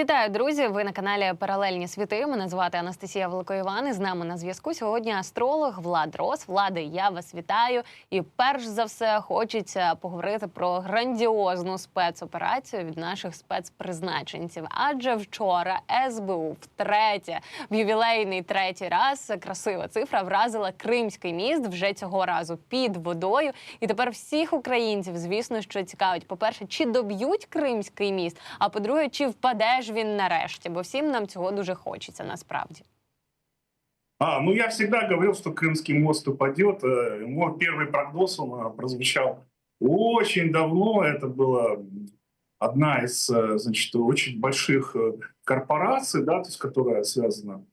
Вітаю, друзі! Ви на каналі Паралельні світи. Мене звати Анастасія Великоїван. І з нами на зв'язку сьогодні астролог Влад Рос. Влади, я вас вітаю. І перш за все хочеться поговорити про грандіозну спецоперацію від наших спецпризначенців. Адже вчора СБУ втретє в ювілейний третій раз красива цифра вразила Кримський міст вже цього разу під водою. І тепер всіх українців, звісно, що цікавить, по перше, чи доб'ють Кримський міст, а по-друге, чи впаде ж він нарешті, бо всім нам цього дуже хочеться насправді. А, ну я всегда говорил, что Крымский мост упадет. Э, Мой первый прогноз он э, прозвучал очень давно. Это была одна из, э, значит, очень больших э, корпораций, да, то есть, которая связана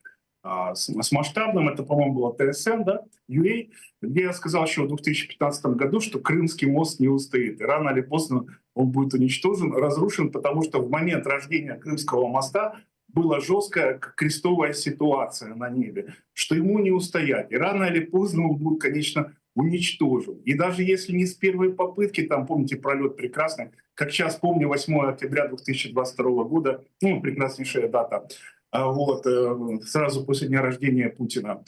а, с, с масштабным. Это, по-моему, было ТСН, да, UA, где я сказал еще в 2015 году, что Крымский мост не устоит. И рано или поздно он будет уничтожен, разрушен, потому что в момент рождения Крымского моста была жесткая крестовая ситуация на небе, что ему не устоять. И рано или поздно он будет, конечно, уничтожен. И даже если не с первой попытки, там, помните, пролет прекрасный, как сейчас помню, 8 октября 2022 года, ну, прекраснейшая дата, а, вот, э, сразу после дня рождения Путина.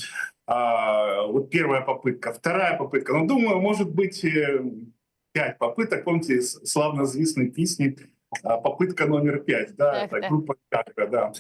А, Вот первая попытка. Вторая попытка. Ну, думаю, может быть, э, пять попыток. Помните, славно известной песни а, попытка номер пять, да, Так, это группа Катка, да.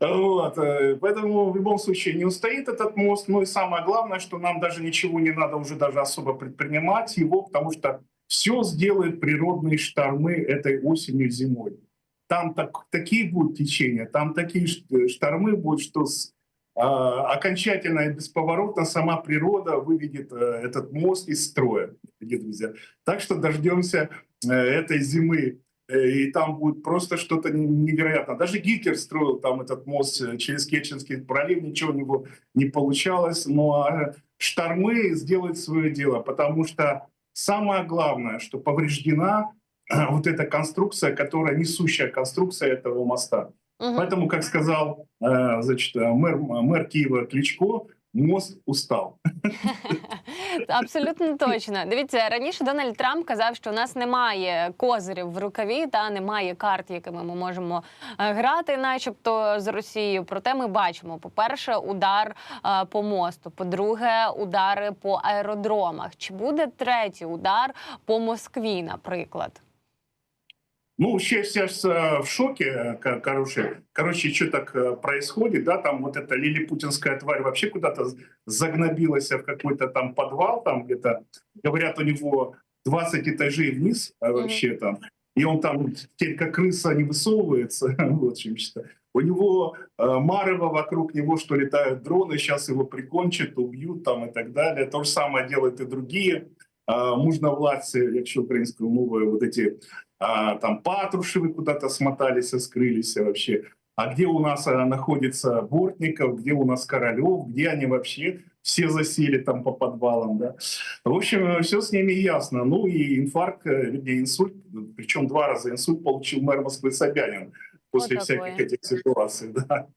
Вот, э, поэтому в любом случае не устоит этот мост. Ну и самое главное, что нам даже ничего не надо уже даже особо предпринимать его, потому что все сделают природные штормы этой осенью, зимой. Там так, такие будут течения, там такие э, штормы будут, что с- окончательно и бесповоротно сама природа выведет э, этот мост из строя, дорогие друзья. Так что дождемся э, этой зимы, э, и там будет просто что-то не- невероятное. Даже Гитлер строил там этот мост через Керченский пролив, ничего у него не получалось, но э, штормы сделают свое дело, потому что самое главное, что повреждена вот эта конструкция, которая несущая конструкция этого моста. Мгм. Поэтому, как сказал э, значит, э, мэр, мэр Киева Кличко, мост устал. Абсолютно точно. Дивіться, раніше Дональд Трамп казав, що у нас немає козирів в рукаві та немає карт, якими ми можемо е, грати, начебто з Росією. Проте ми бачимо: по-перше, удар е, по мосту. По-друге, удари по аеродромах. Чи буде третій удар по Москві, наприклад? Ну, сейчас, сейчас в шоке, э, ко- короче, короче, что так э, происходит, да, там вот эта лилипутинская тварь вообще куда-то загнобилась в какой-то там подвал, там где-то, говорят, у него 20 этажей вниз а, вообще там, и он там теперь как крыса не высовывается, вот чем считаю. У него э, вокруг него, что летают дроны, сейчас его прикончат, убьют там и так далее. То же самое делают и другие. Мужновладцы, якщо українською мовою, вот эти а, там Патрушевы куда-то смотались, и скрылись вообще. А где у нас а, находится Бортников, где у нас Королев, где они вообще все засели там по подвалам, да. В общем, все с ними ясно. Ну и инфаркт, э, вернее инсульт, причем два раза инсульт получил мэр Москвы Собянин после Вот всяких такое. этих ситуаций, да.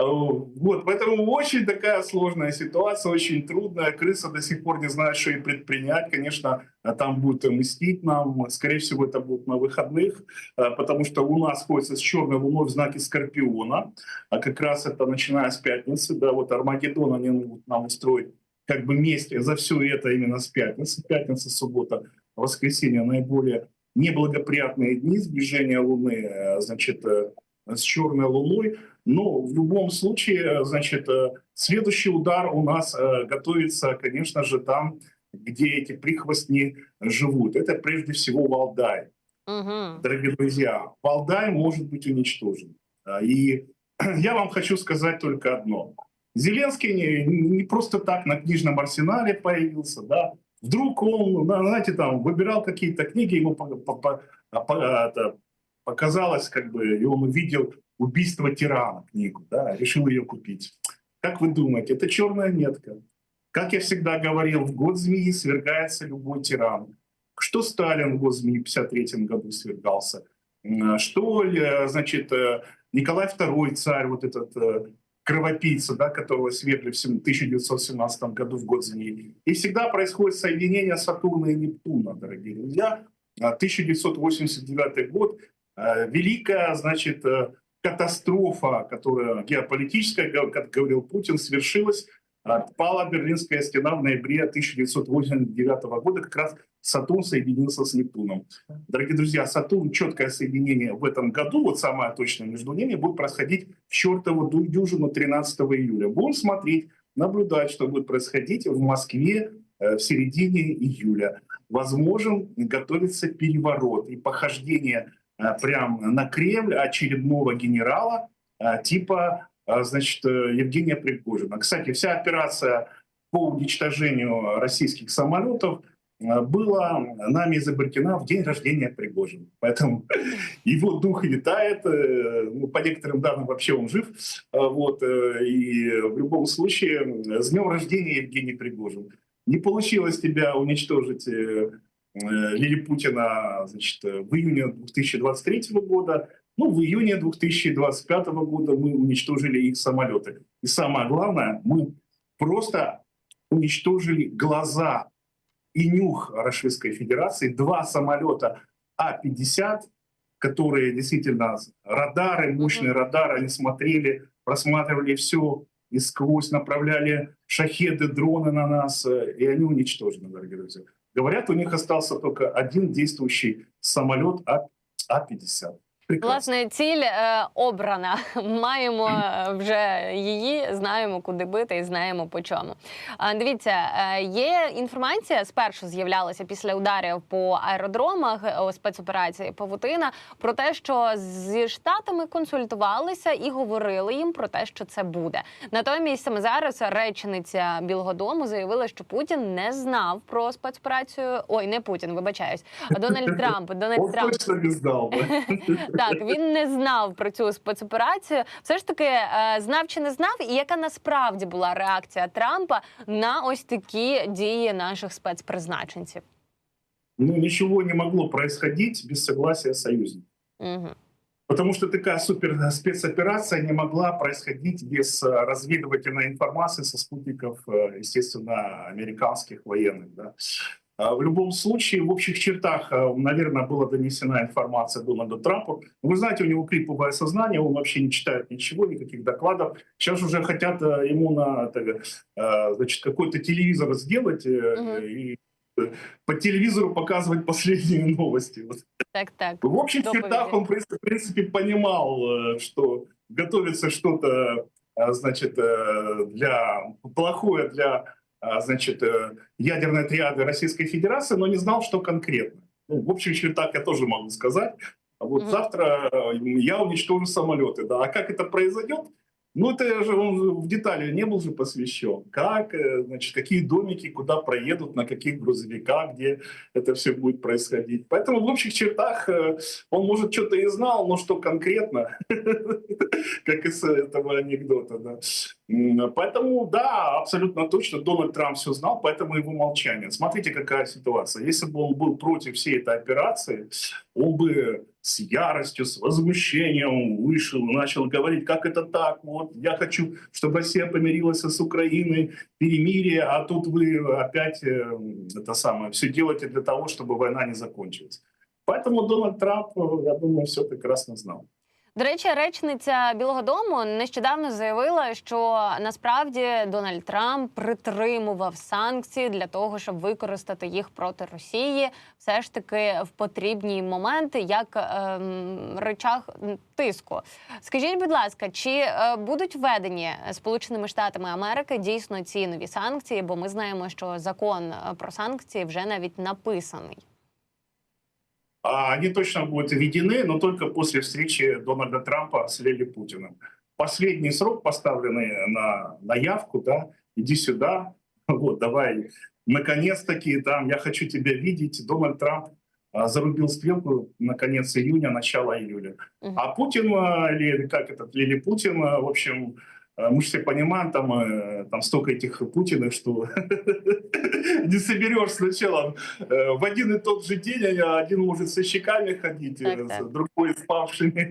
А, Вот, поэтому очень такая сложная ситуация, очень трудная. Крыса до сих пор не знает, что ей предпринять. Конечно, а там будут мстить нам. Скорее всего, это будет на выходных, потому что Луна сходится с черной Луной в знаке Скорпиона. А как раз это начиная с пятницы, да, вот Армагеддон они могут нам устроить как бы вместе за все это именно с пятницы. Пятница, суббота, воскресенье наиболее неблагоприятные дни сближения Луны, э, значит, э, с черной Луной. Но в любом случае, э, значит, э, следующий удар у нас э, готовится, конечно же, там, где эти прихвостни живут. Это прежде всего Валдай. Угу. Дорогие друзья, Валдай может быть уничтожен. А, И я вам хочу сказать только одно. Зеленский не, не просто так на книжном арсенале появился, да. Вдруг он, на- знаете, там выбирал какие-то книги, ему по- по- по- а, по- а, это показалось, как бы, и он увидел «Убийство тирана» книгу, да, решил ее купить. Как вы думаете, это черная метка? Как я всегда говорил, в год змеи свергается любой тиран. Что Сталин в год змеи в 1953 году свергался? Что, э, значит, э, Николай II, царь, вот этот э, кровопийца, да, которого свергли в сем- 1917 году в год змеи. И всегда происходит соединение Сатурна и Нептуна, дорогие друзья. А 1989 год э, великая, значит, катастрофа, которая геополитическая, как говорил Путин, свершилась. Э, Пала Берлинская стена в ноябре 1989 года, как раз Сатурн соединился с Нептуном. Дорогие друзья, Сатурн, четкое соединение в этом году, вот самое точное между ними, будет происходить в чертову дюжину 13 июля. Будем смотреть, наблюдать, что будет происходить в Москве э, в середине июля. Возможен готовится переворот и похождение прям на Кремль очередного генерала э, типа э, значит, э, Евгения Пригожина. Кстати, вся операция по уничтожению российских самолетов э, была нами изобретена в день рождения Пригожина. Поэтому его дух витает, э, ну, по некоторым данным вообще он жив. Вот, э, и в любом случае, э, с днем рождения, Евгений Пригожин. Не получилось тебя уничтожить э, э, Лилипутина значит, в июне 2023 года. Ну, в июне 2025 года мы уничтожили их самолеты. И самое главное, мы просто уничтожили глаза и нюх Российской Федерации. Два самолета А-50, которые действительно радары, мощные радары, они смотрели, просматривали все и сквозь направляли шахеды, дроны на нас, э, и они уничтожены, дорогие друзья. Говорят, у них остался только один действующий самолет А- А-50. Власне, ціль е, обрана. Маємо е, вже її, знаємо, куди бити і знаємо по чому. А, дивіться, е, є інформація спершу з'являлася після ударів по аеродромах е, о, спецоперації Павутина про те, що зі штатами консультувалися і говорили їм про те, що це буде. Натомість саме зараз речниця Білого Дому заявила, що Путін не знав про спецоперацію. Ой, не Путін, вибачаюсь. а Дональд Трамп. Дональд Он Трамп не знал. да. так, він не знав про цю спецоперацію. Все ж таки, е, знав чи не знав, і яка насправді була реакція Трампа на ось такі дії наших спецпризначенців? Ну, ничего не могло происходить без согласия союзников. Угу. Потому что такая супер спецоперация не могла происходить без э, разведывательной информации со спутников, э, естественно, американских военных. Да. А В любом случае, в общих чертах, э, наверное, была донесена информация Дональду Трампу. Вы знаете, у него криповое сознание, он вообще не читает ничего, никаких докладов. Сейчас уже хотят э, ему на значит, какой-то телевизор сделать Мгм. и э, по телевизору показывать последние новости. Так, так. в общих Доповеди. чертах он, в принципе, понимал, э, что готовится что-то, значит, для плохое для, значит, э, ядерной триады Российской Федерации, но не знал, что конкретно. Ну, в общих чертах я тоже могу сказать. А Вот Мгм. завтра я уничтожу самолеты, да. А как это произойдет? Ну, это же он в детали не был же посвящен. Как, э, значит, какие домики, куда проедут, на каких грузовиках, где это все будет происходить. Поэтому в общих чертах э, он, может, что-то и знал, но что конкретно, как из этого анекдота, да. Поэтому, да, абсолютно точно, Дональд Трамп все знал, поэтому его молчание. Смотрите, какая ситуация. Если бы он был против всей этой операции, он бы с яростью, с возмущением вышел, начал говорить, как это так, вот, я хочу, чтобы Россия помирилась с Украиной, перемирие, а тут вы опять э, это самое, все делаете для того, чтобы война не закончилась. Поэтому Дональд Трамп, э, я думаю, все прекрасно знал. До речі, речниця Білого Дому нещодавно заявила, що насправді Дональд Трамп притримував санкції для того, щоб використати їх проти Росії, все ж таки в потрібні моменти, як ем, речах тиску. Скажіть, будь ласка, чи е, будуть введені Сполученими Штатами Америки дійсно ці нові санкції? Бо ми знаємо, що закон е, про санкції вже навіть написаний. А Они точно будут введены, но только после встречи Дональда Трампа с Лили Путиным. Последний срок, поставленный на, на явку, да, иди сюда, вот, давай, наконец-таки, там, я хочу тебя видеть. Дональд Трамп а, зарубил стрелку на конец июня, начало июля. Мгм. А Путин, а, или как этот, Лили Путин, в общем, мы же все понимаем, там, э, там столько этих Путиных, что не соберешь сначала э, в один и тот же день, а один может со щеками ходить, Так, э, так. другой с павшими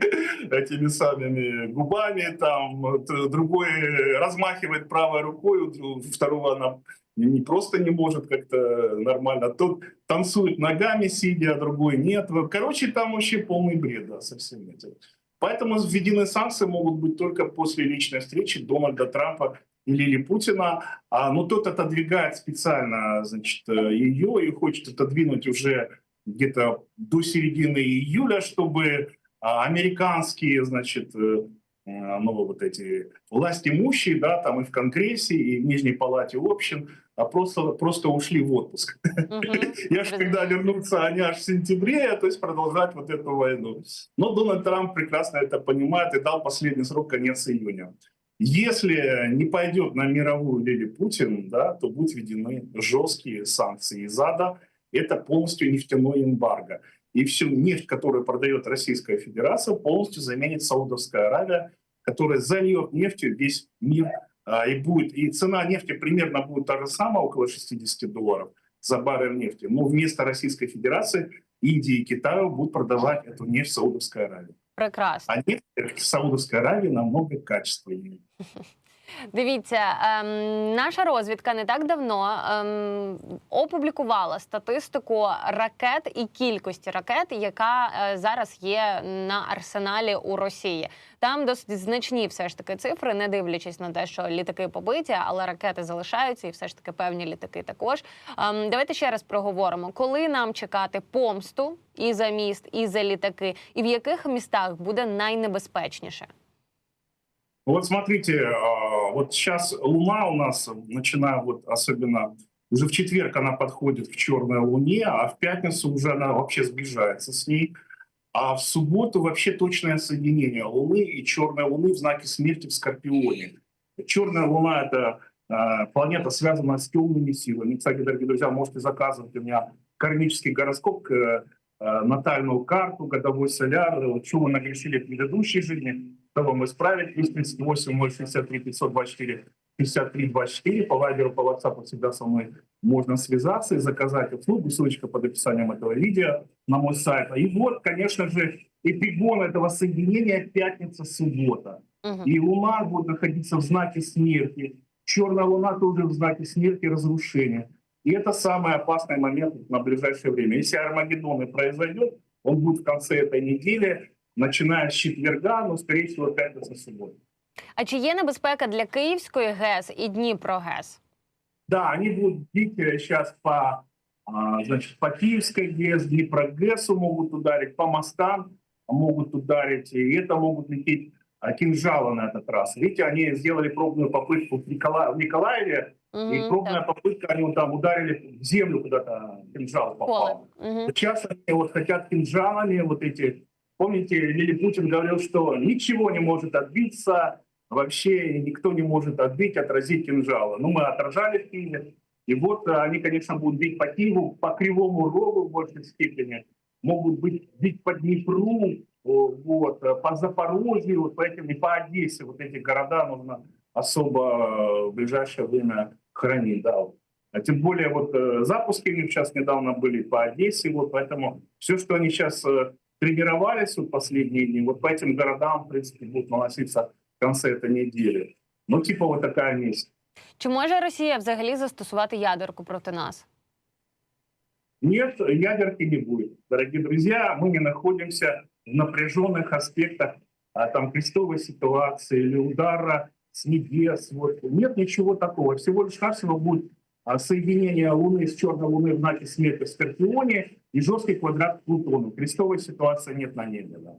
этими самыми губами, там, другой размахивает правой рукой, второго она не просто не может как-то нормально, тот танцует ногами сидя, а другой нет. Короче, там вообще полный бред да, со всем этим. Поэтому введены санкции могут быть только после личной встречи Дональда Трампа или, или Путина. А, ну, тот отодвигает специально значит, э, ее и хочет отодвинуть уже где-то до середины июля, чтобы а, американские, значит, э, ну, вот эти власть имущие, да, там и в Конгрессе, и в Нижней Палате общин, а просто, просто ушли в отпуск. Я ж когда вернутся, они аж в сентябре, то есть продолжать вот эту войну. Но Дональд Трамп прекрасно это понимает и дал последний срок конец июня. Если не пойдет на мировую Лили Путин, да, то будут введены жесткие санкции из ада. Это полностью нефтяной эмбарго. И всю нефть, которую продает Российская Федерация, полностью заменит Саудовская Аравия, которая зальет нефтью весь мир. А, И, будет, и цена нефти примерно будет та же самая, около 60 долларов за баррель нефти. Но вместо Российской Федерации Индии и Китаю будут продавать эту нефть Саудовской Аравии. Прекрасно. А нефть в Саудовской Аравии намного качественнее. Дивіться, ем, наша розвідка не так давно ем, опублікувала статистику ракет і кількості ракет, яка е, зараз є на арсеналі у Росії. Там досить значні все ж таки цифри, не дивлячись на те, що літаки побиті, але ракети залишаються, і все ж таки певні літаки також. Ем, давайте ще раз проговоримо, коли нам чекати помсту і за міст, і за літаки, і в яких містах буде найнебезпечніше. Вот смотрите, вот сейчас Луна у нас, начиная вот особенно, уже в четверг она подходит к черной Луне, а в пятницу уже она вообще сближается с ней. А в субботу вообще точное соединение Луны и черной Луны в знаке смерти в Скорпионе. Черная Луна — это э, планета, связанная с темными силами. Кстати, дорогие друзья, можете заказывать у меня кармический гороскоп, э, э, натальную карту, годовой соляр, что вы нагрешили в предыдущей жизни, вам исправить. Плюс 38 063 524 53 24. По Вайберу, по WhatsApp всегда со мной можно связаться и заказать услугу. Ссылочка под описанием этого видео на мой сайт. И вот, конечно же, эпигон этого соединения пятница-суббота. Мгм. И Луна будет находиться в знаке смерти. Черная Луна тоже в знаке смерти и разрушения. И это самый опасный момент на ближайшее время. Если Армагеддон и произойдет, он будет в конце этой недели, начиная с четверга, но, скорее всего, пятница, суббота. А чи є небезпека для Київської ГЕС і Дніпро-ГЕС? Да, они будут бить сейчас по, а, значит, по Киевской ГЭС, Днепрогэсу могут ударить, по мостам могут ударить, и это могут лететь а, кинжалы на этот раз. Видите, они сделали пробную попытку в, Никола- в Николаеве, Мгм, и пробная так. попытка, они вот там ударили в землю куда-то, кинжал Поле. попал. Мгм. Сейчас они вот хотят кинжалами вот эти... Помните, Лили Путин говорил, что ничего не может отбиться, вообще никто не может отбить, отразить кинжалы. Ну, мы отражали в Киеве. И вот они, конечно, будут бить по Киеву, по Кривому Рогу в большей степени. Могут быть бить по Днепру, вот, по Запорожью, вот этим, и по Одессе. Вот эти города нужно особо э, в ближайшее время хранить. Да. А тем более вот э, запуски у них сейчас недавно были по Одессе, вот поэтому все, что они сейчас э, тренировались вот последние дни, вот по этим городам, в принципе, будут наноситься в конце этой недели. Ну, типа вот такая месть. Чи може Росія взагалі застосувати ядерку проти нас? Нет, ядерки не будет. Дорогие друзья, мы не находимся в напряженных аспектах а, там крестовой ситуации или удара с небес. Вот. Нет ничего такого. Всего лишь навсего будет соединение Луны с черной Луны в знаке смерти в Скорпионе и жесткий квадрат к Плутону. Крестовой ситуации нет на небе. Да.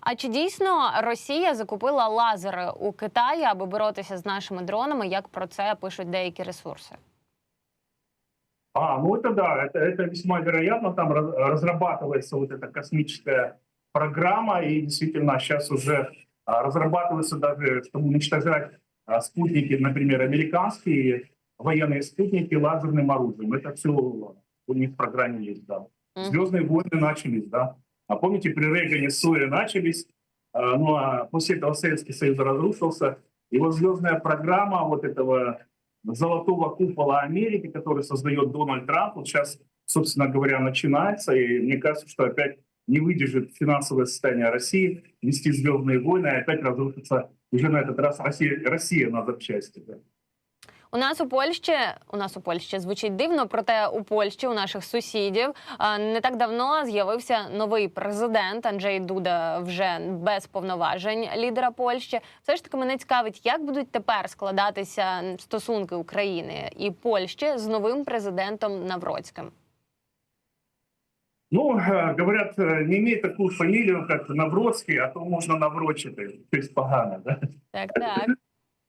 А чи дійсно Росія закупила лазери у Китаї, аби боротися з нашими дронами? Як про це пишуть деякі ресурси? А, ну это да, это, это весьма вероятно. Там раз- разрабатывается вот эта космическая программа, и действительно сейчас уже а, разрабатывается даже, чтобы уничтожать а, спутники, например, американские военные спутники лазерным оружием. Это все у них в программе есть, да. Звездные войны начались, да. А помните, при Рейгане ссоры начались, а, ну а после этого Советский Союз разрушился, И вот звездная программа вот этого золотого купола Америки, который создает Дональд Трамп, вот сейчас, собственно говоря, начинается. И мне кажется, что опять не выдержит финансовое состояние России, вести звездные войны, и опять разрушится уже на этот раз Россия, Россия на запчасти. Да. У нас у Польщі, у нас у Польщі звучить дивно, проте у Польщі, у наших сусідів, не так давно з'явився новий президент Анджей Дуда вже без повноважень лідера Польщі. Все ж таки мене цікавить, як будуть тепер складатися стосунки України і Польщі з новим президентом Навроцьким. Ну, э, говорят, э, не имей такую фамилию, как Навроцкий, а то можно наврочити. То есть погано, да? Так, так.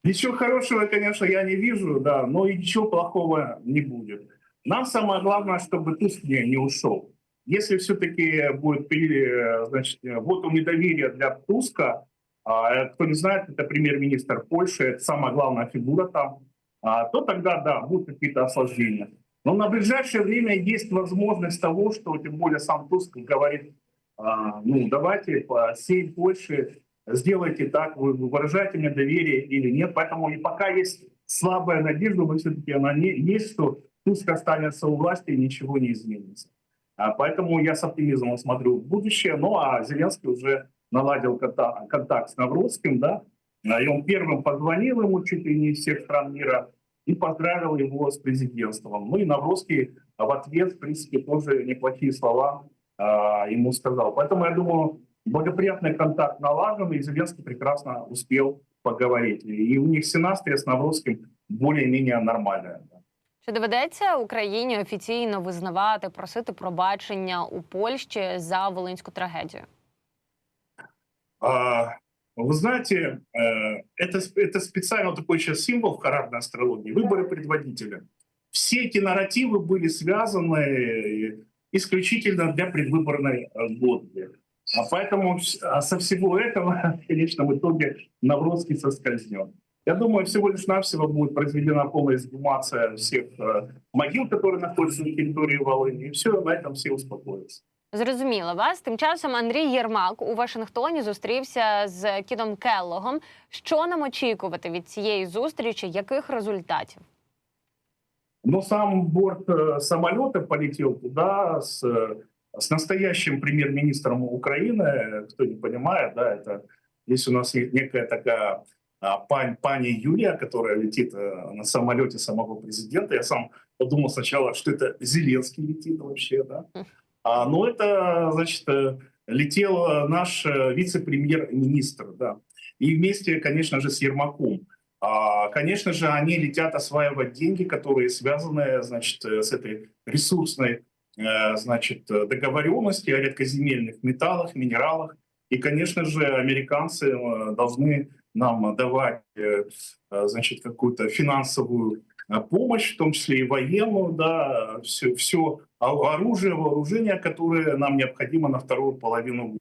Ничего хорошего, конечно, я не вижу, да, но и ничего плохого не будет. Нам самое главное, чтобы Туск не, ушел. Если все-таки будет значит, вот недоверия для Туска, а, кто не знает, это премьер-министр Польши, это самая главная фигура там, а, то тогда, да, будут какие-то осложнения. Но на ближайшее время есть возможность того, что, тем более сам Туск говорит, а, ну, давайте по всей Польше сделайте так, вы вы выражаете мне доверие или нет. Поэтому и пока есть слабая надежда, но все-таки она не, есть, что Туск останется у власти и ничего не изменится. А, поэтому я с оптимизмом смотрю в будущее. Ну а Зеленский уже наладил контакт, с Навродским, да, А, и он первым позвонил ему чуть ли не из всех стран мира и поздравил его с президентством. Ну и Навродский в ответ, в принципе, тоже неплохие слова а, ему сказал. Поэтому я думаю, благоприятный контакт налажен, и Зеленский прекрасно успел поговорить. И у них синастрия с Навродским более-менее нормальная. Чи доведеться Україні офіційно визнавати, просити пробачення у Польщі за волинську трагедію? А, Вы знаете, э, это, это специально такой сейчас символ в характерной астрологии, выборы предводителя. Все эти нарративы были связаны исключительно для предвыборной э, гонки. А поэтому вс- а со всего этого, конечно, в итоге Навродский соскользнет. Я думаю, всего лишь навсего будет произведена полная эксгумация всех э, могил, которые находятся на территории Волыни, и все, на этом все успокоятся. Зрозуміло вас. Тим часом Андрій Єрмак у Вашингтоні зустрівся з Кідом Келлогом. Що нам очікувати від цієї зустрічі? Яких результатів? Но сам борт э, самолета полетел туда с, э, с настоящим премьер-министром Украины. Кто не понимает, да, это здесь у нас некая такая а, пань, пани Юлия, которая летит э, на самолете самого президента. Я сам подумал сначала, что это Зеленский летит вообще, да. А, но это, значит, э, летел э, наш вице-премьер-министр, да. И вместе, конечно же, с Ермаком. А, Конечно же, они летят осваивать деньги, которые связаны, значит, с этой ресурсной, значит, э, договоренности о редкоземельных металлах, минералах. И, конечно же, американцы э, должны нам давать, э, значит, какую-то финансовую помощь, в том числе и военную, да, все, все оружие, вооружение, которое нам необходимо на вторую половину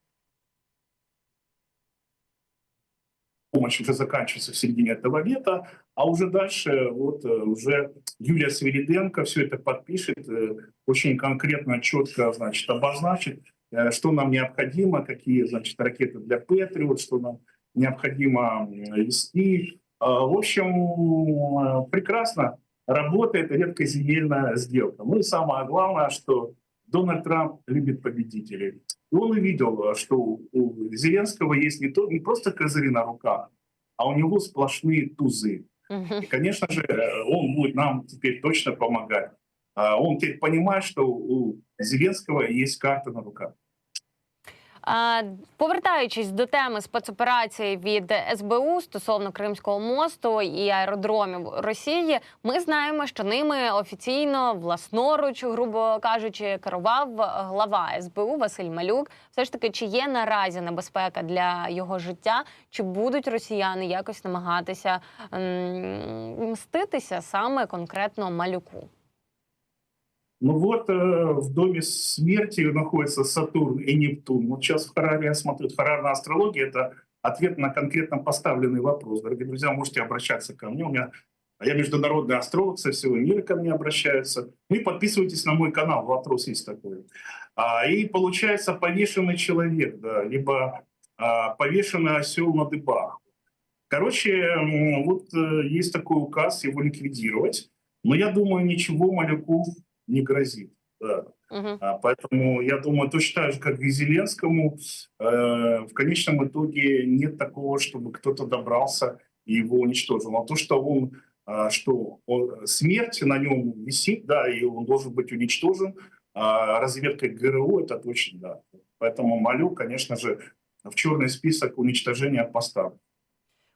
помощь уже заканчивается в середине этого лета, а уже дальше вот э, уже Юлия Свириденко все это подпишет, э, очень конкретно, четко, значит, обозначит, э, что нам необходимо, какие, значит, ракеты для Патриот, что нам необходимо вести. А, В общем, прекрасно работает редкоземельная сделка. Ну и самое главное, что Дональд Трамп любит победителей. И он увидел, что у Зеленского есть не, то, не просто козыри на руках, а у него сплошные тузы. И, конечно же, э, он будет нам теперь точно помогать. А Он теперь понимает, что у Зеленского есть карта на руках. Повертаючись до теми спецоперації від СБУ стосовно Кримського мосту і аеродромів Росії, ми знаємо, що ними офіційно власноруч, грубо кажучи, керував глава СБУ Василь Малюк. Все ж таки, чи є наразі небезпека для його життя, чи будуть росіяни якось намагатися мститися саме конкретно малюку? Ну вот э, в доме смерти находятся Сатурн и Нептун. Вот сейчас в Хараре я смотрю, Харарная астрология – это ответ на конкретно поставленный вопрос. Дорогие друзья, можете обращаться ко мне. У меня я международный астролог со всего мира ко мне обращаются. Ну и подписывайтесь на мой канал, вопрос есть такой. А, и получается повешенный человек, да, либо а, повешенный осел на дыбах. Короче, вот э, есть такой указ его ликвидировать, но я думаю, ничего Малюку не грозит. Да. Угу. А, Поэтому я думаю, точно так же, как и Зеленскому, э, в конечном итоге нет такого, чтобы кто-то добрался и его уничтожил. А то, что он, а, что он- смерть на нем висит, да, и он должен быть уничтожен а, разведкой ГРУ, это точно, да. Поэтому молю, конечно же, в черный список уничтожения поставлю.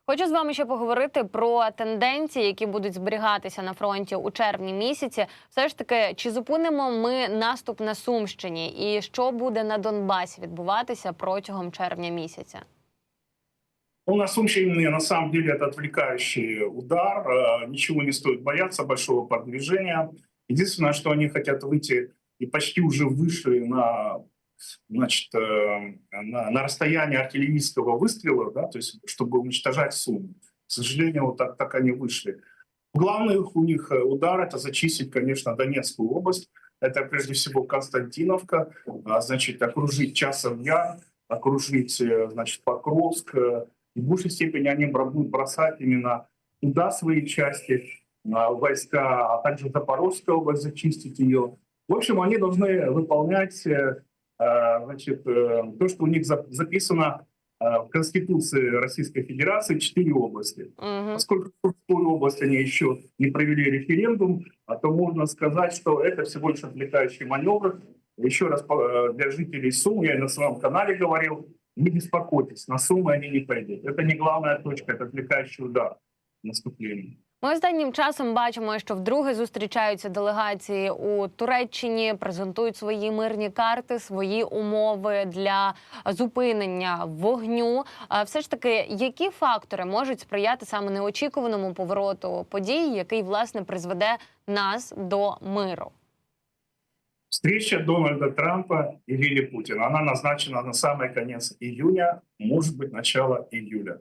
Хочу з вами ще поговорити про тенденції, які будуть зберігатися на фронті у червні місяці. Все ж таки, чи зупинимо ми наступ на Сумщині, і що буде на Донбасі відбуватися протягом червня місяця? Ну, на Сумщине, на самом деле, это отвлекающий удар. Э, Ничего не стоит бояться большого продвижения. Единственное, что они хотят выйти и почти уже вышли на, значит, э, на, на расстояние артиллерийского выстрела, да, то есть чтобы уничтожать Суму. К сожалению, вот так, так они вышли. Главный у них э, удар – это зачистить, конечно, Донецкую область. Это прежде всего Константиновка, а, значит, окружить Часов Яр, окружить, э, значит, Покровск, э, в большей степени они будут бросать именно туда свои части, а, войска, а также Запорожская область, зачистить ее. В общем, они должны выполнять значит, э, то, что у них за- записано э, в Конституции Российской Федерации, четыре области. Угу. Поскольку Курской области они еще не провели референдум, а то можно сказать, что это всего лишь отвлекающий маневр. Еще раз э, для жителей Сумы, я на своем канале говорил, не беспокойтесь, на Сумы они не пойдут. Это не главная точка, это отвлекающий удар наступления. Ми останнім часом бачимо, що вдруге зустрічаються делегації у Туреччині, презентують свої мирні карти, свої умови для зупинення вогню. Все ж таки, які фактори можуть сприяти саме неочікуваному повороту подій, який власне призведе нас до миру? Встреча Дональда Трампа и Лили Путина, она назначена на самый конец июня, может быть, начало июля.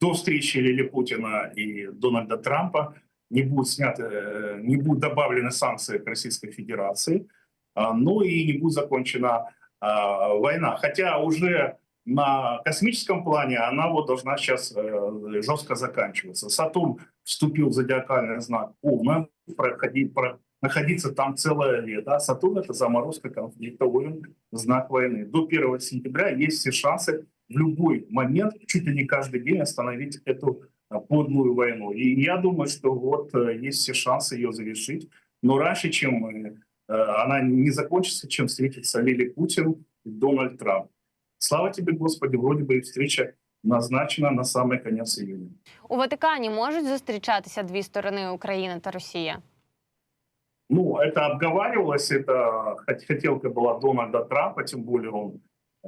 До встречи Лили Путина и Дональда Трампа не будут сняты, э, не будут добавлены санкции к Российской Федерации, а, ну и не будет закончена а, война. Хотя уже на космическом плане она вот должна сейчас э, жестко заканчиваться. Сатурн вступил в зодиакальный знак Овна, проходить, про- находиться там целое лето. А Сатурн — это заморозка конфликта, войн, знак войны. До 1 сентября есть все шансы в любой момент, чуть ли не каждый день остановить эту а, подлую войну. И я думаю, что вот э, есть все шансы ее завершить. Но раньше, чем э, э, она не закончится, чем встретится Лили Путин и Дональд Трамп. Слава тебе, Господи, вроде бы и встреча назначена на самый конец июня. У Ватикані можуть зустрічатися дві сторони Україна та Росія. Ну, это обговаривалось, это хот- хотелка была Дональда Трампа, тем более он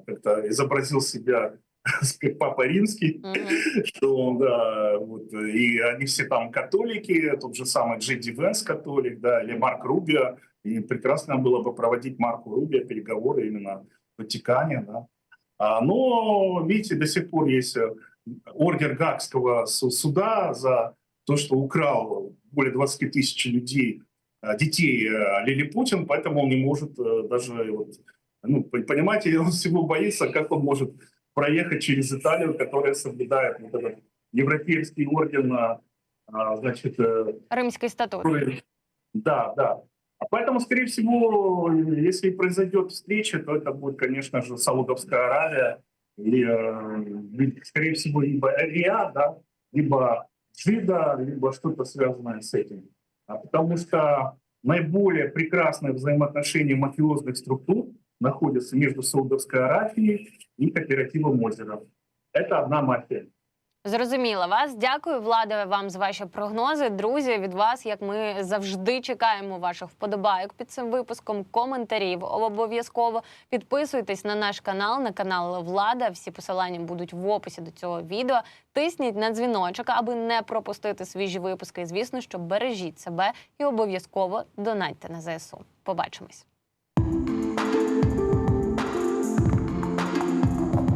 как-то изобразил себя как папа римский, Мгм. что он, да, вот, и они все там католики, тот же самый Джей Венс католик, да, или Марк Рубио, и прекрасно было бы проводить Марку Рубио переговоры именно в Ватикане, да. А, но, видите, до сих пор есть э, ордер Гагского су- суда за то, что украл более 20 тысяч людей, э, детей э, Лили Путин, поэтому он не может даже, вот, ну, понимаете, он всего боится, как он может проехать через Италию, которая соблюдает вот этот европейский орден, а, а, значит, э, Римський статут. Да, да. А поэтому, скорее всего, если произойдет встреча, то это будет, конечно же, Саудовская Аравия, или, э, скорее всего, либо Риад, да, либо Джида, либо что-то связанное с этим. А потому что наиболее прекрасные взаимоотношения мафиозных структур находятся между Саудовской Аравией и кооперативом озера. Это одна мафия. Зрозуміла вас. Дякую, Владе, вам за ваші прогнози. Друзі, від вас, як ми завжди чекаємо ваших вподобайок під цим випуском, коментарів. Обов'язково підписуйтесь на наш канал, на канал Влада. Всі посилання будуть в описі до цього відео. Тисніть на дзвіночок, аби не пропустити свіжі випуски. І, звісно, що бережіть себе і обов'язково донатьте на ЗСУ. Побачимось.